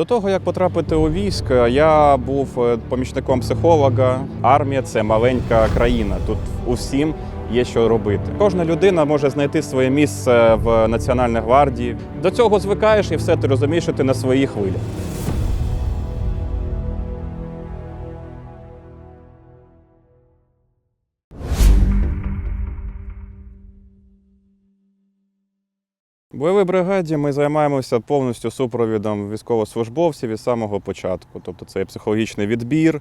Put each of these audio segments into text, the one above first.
До того, як потрапити у військо, я був е, помічником психолога. Армія це маленька країна. Тут усім є що робити. Кожна людина може знайти своє місце в Національній гвардії. До цього звикаєш і все ти розумієш, що ти на своїй хвилі. Бойовій бригаді ми займаємося повністю супровідом військовослужбовців від самого початку. Тобто це і психологічний відбір,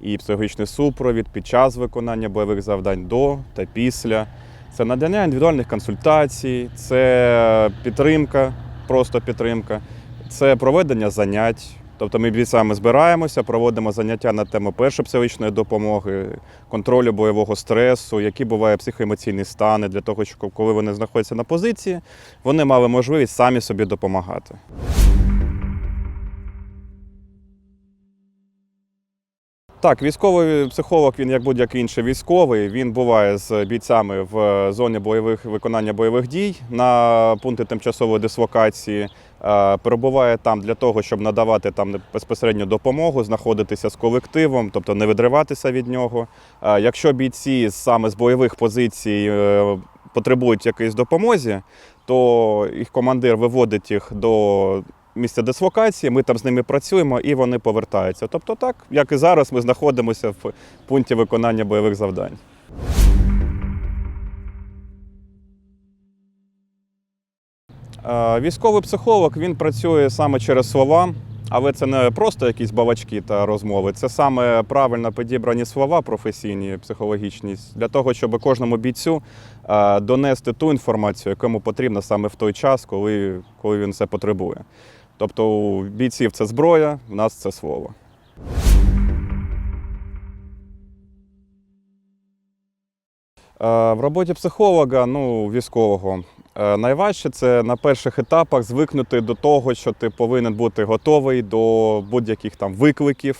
і психологічний супровід під час виконання бойових завдань до та після. Це надання індивідуальних консультацій, це підтримка, просто підтримка, це проведення занять. Тобто ми бійцями збираємося, проводимо заняття на тему першої психологічної допомоги, контролю бойового стресу, які бувають психоемоційні стани, для того, щоб коли вони знаходяться на позиції, вони мали можливість самі собі допомагати. Так, військовий психолог, він як будь-який інший військовий, він буває з бійцями в зоні бойових виконання бойових дій на пункти тимчасової дислокації. Е, Перебуває там для того, щоб надавати там безпосередньо допомогу, знаходитися з колективом, тобто не відриватися від нього. Е, Якщо бійці саме з бойових позицій е, потребують якоїсь допомозі, то їх командир виводить їх до місця дислокації, ми там з ними працюємо і вони повертаються. Тобто, так, як і зараз, ми знаходимося в пункті виконання бойових завдань. Військовий психолог він працює саме через слова, але це не просто якісь балачки та розмови. Це саме правильно підібрані слова професійні, психологічні, для того, щоб кожному бійцю е, донести ту інформацію, яку йому потрібно саме в той час, коли, коли він це потребує. Тобто у бійців це зброя, в нас це слово. Е, В роботі психолога, ну, військового, е, найважче це на перших етапах звикнути до того, що ти повинен бути готовий до будь-яких там викликів,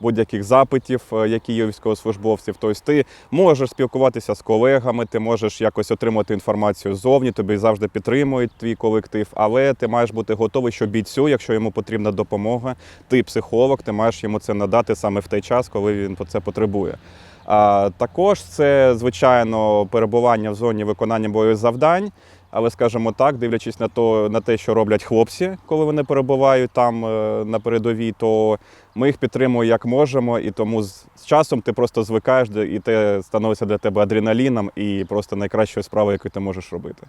будь-яких запитів, е, які є у військовослужбовців. Тобто ти можеш спілкуватися з колегами, ти можеш якось отримати інформацію ззовні, тобі завжди підтримують твій колектив, але ти маєш бути готовий, що бійцю, якщо йому потрібна допомога, ти психолог, ти маєш йому це надати саме в той час, коли він це потребує. А також це, звичайно, перебування в зоні виконання бойових завдань. Але, скажімо так, дивлячись на то, на те, що роблять хлопці, коли вони перебувають там е, на передовій, то ми їх підтримуємо як можемо, і тому з, часом ти просто звикаєш і це становиться для тебе адреналіном і просто найкращою справою, яку ти можеш робити.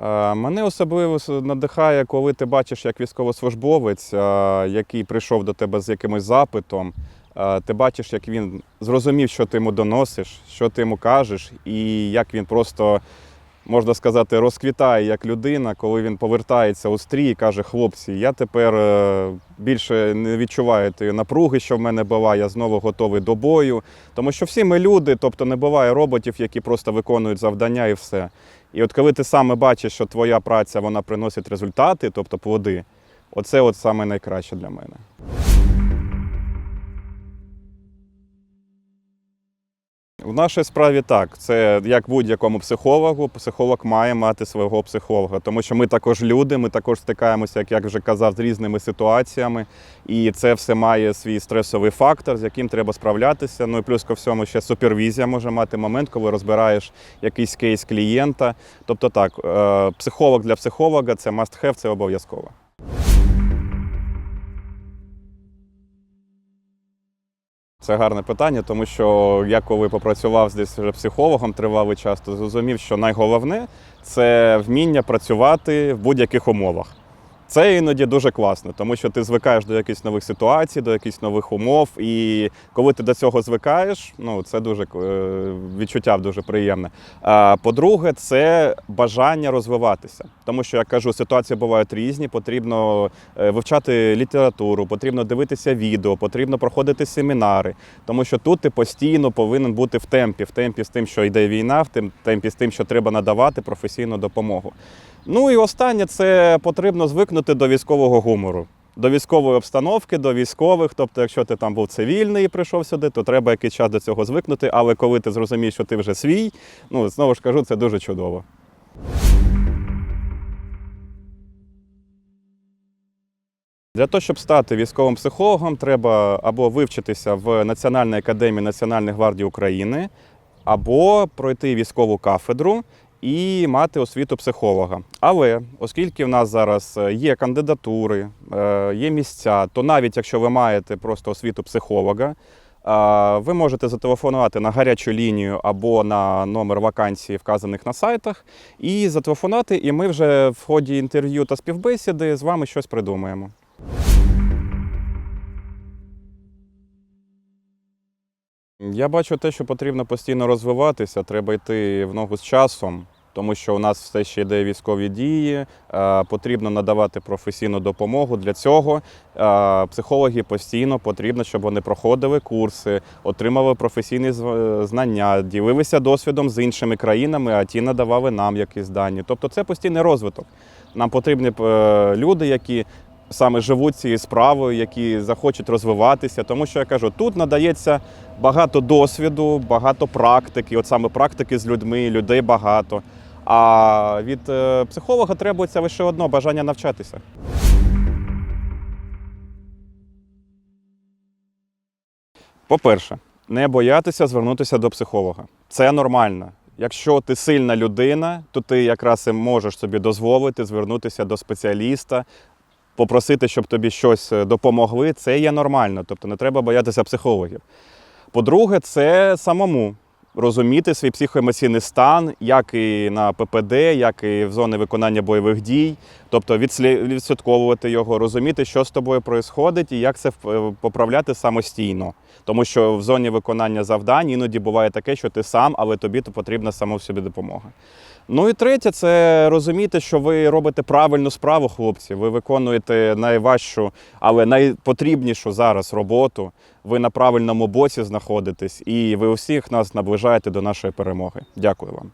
Е, Мене особливо надихає, коли ти бачиш, як військовослужбовець, е, який прийшов до тебе з якимось запитом, ти бачиш, як він зрозумів, що ти йому доносиш, що ти йому кажеш, і як він просто, можна сказати, розквітає як людина, коли він повертається у стрій і каже: хлопці, я тепер е, більше не відчуваю тієї напруги, що в мене була, я знову готовий до бою. Тому що всі ми люди, тобто не буває роботів, які просто виконують завдання і все. І от коли ти саме бачиш, що твоя праця вона приносить результати, тобто плоди, оце от саме найкраще для мене. В нашій справі так. Це як будь-якому психологу, психолог має мати свого психолога, тому що ми також люди, ми також стикаємося, як я вже казав, з різними ситуаціями, і це все має свій стресовий фактор, з яким треба справлятися. Ну і плюс ко всьому ще супервізія може мати момент, коли розбираєш якийсь кейс клієнта. Тобто так, е, психолог для психолога це must have, це обов'язково. Це гарне питання, тому що я коли попрацював здесь вже психологом тривалий час, то зрозумів, що найголовне це вміння працювати в будь-яких умовах. Це іноді дуже класно, тому що ти звикаєш до якихось нових ситуацій, до якихось нових умов. І коли ти до цього звикаєш, ну це дуже е, відчуття дуже приємне. А по-друге, це бажання розвиватися. Тому що я кажу, ситуації бувають різні. Потрібно е, вивчати літературу, потрібно дивитися відео, потрібно проходити семінари. Тому що тут ти постійно повинен бути в темпі, в темпі з тим, що йде війна, в темпі з тим, що треба надавати професійну допомогу. Ну і останнє це потрібно звикнути до військового гумору, до військової обстановки, до військових. Тобто, якщо ти там був цивільний і прийшов сюди, то треба якийсь час до цього звикнути. Але коли ти зрозумієш, що ти вже свій, ну знову ж кажу, це дуже чудово. Для того, щоб стати військовим психологом, треба або вивчитися в Національній академії Національної гвардії України, або пройти військову кафедру і мати освіту психолога. Але оскільки в нас зараз е, є кандидатури, е, є місця, то навіть якщо ви маєте просто освіту психолога, ви можете зателефонувати на гарячу лінію або на номер вакансії, вказаних на сайтах, і зателефонувати, і ми вже в ході інтерв'ю та співбесіди з вами щось придумаємо. Я бачу те, що потрібно постійно розвиватися, треба йти в ногу з часом, тому що у нас все ще йде військові дії, е, потрібно надавати професійну допомогу. Для цього е, психологи постійно потрібно, щоб вони проходили курси, отримали професійні знання, ділилися досвідом з іншими країнами, а ті надавали нам якісь дані. Тобто це постійний розвиток. Нам потрібні е, люди, які саме живуть цією справою, які захочуть розвиватися. Тому що я кажу, тут надається багато досвіду, багато практики. От саме практики з людьми, людей багато. А від е, психолога требується лише одно бажання навчатися. По-перше, не боятися звернутися до психолога. Це нормально. Якщо ти сильна людина, то ти якраз і можеш собі дозволити звернутися до спеціаліста, попросити, щоб тобі щось е, допомогли. Це є нормально, тобто не треба боятися психологів. По-друге, це самому розуміти свій психоемоційний стан, як і на ППД, як і в зоні виконання бойових дій, тобто відслі- відслідковувати його, розуміти, що з тобою відбувається і як це е, поправляти самостійно. Тому що в зоні виконання завдань іноді буває таке, що ти сам, але тобі то потрібна сама в собі допомога. Ну і третє, це розуміти, що ви робите правильну справу, хлопці. Ви виконуєте найважчу, але найпотрібнішу зараз роботу. Ви на правильному боці знаходитесь, і ви усіх нас наближаєте до нашої перемоги. Дякую вам.